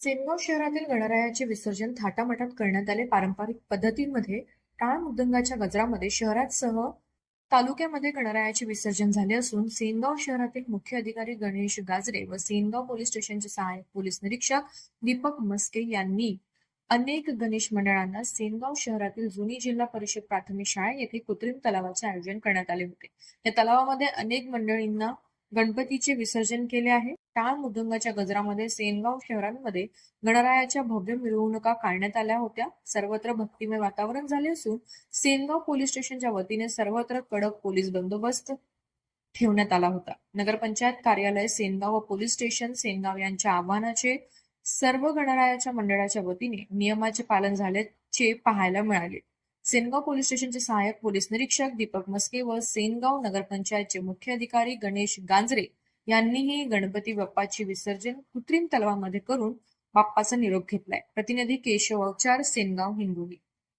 सेनगाव शहरातील गणरायाचे विसर्जन थाटामाटात करण्यात आले. पारंपरिक पद्धतींमध्ये टाळ मृदंगाच्या गजरामध्ये शहरासह तालुक्यामध्ये गणरायाचे विसर्जन झाले असून सेनगाव शहरातील मुख्य अधिकारी गणेश गाजरे व सेनगाव पोलीस स्टेशनचे सहाय्यक पोलीस निरीक्षक दीपक मस्के यांनी अनेक गणेश मंडळांना सेनगाव शहरातील जुनी जिल्हा परिषद प्राथमिक शाळा येथे कृत्रिम तलावाचे आयोजन करण्यात आले होते. या तलावामध्ये अनेक मंडळींना गणपतीचे विसर्जन केले आहे. टाळ मृदंगाच्या गजरामध्ये सेनगाव शहरांमध्ये गणरायाच्या भव्य मिरवणुका काढण्यात आल्या होत्या. सर्वत्र भक्तिमय वातावरण झाले असून सेनगाव पोलीस स्टेशनच्या वतीने सर्वत्र कडक पोलीस बंदोबस्त ठेवण्यात आला होता. नगरपंचायत कार्यालय सेनगाव व पोलीस स्टेशन सेनगाव यांच्या आव्हानाचे सर्व गणरायाच्या मंडळाच्या वतीने नियमाचे पालन झाल्याचे पाहायला मिळाले. सेनगाव पोलीस स्टेशनचे सहाय्यक पोलीस निरीक्षक दीपक मस्के व सेनगाव नगरपंचायतचे मुख्य अधिकारी गणेश गांजरे यांनीही गणपती बाप्पाचे विसर्जन कृत्रिम तलावामध्ये करून बाप्पाचा निरोप घेतलाय. प्रतिनिधी केशव अवचार सेनगाव हिंगोली.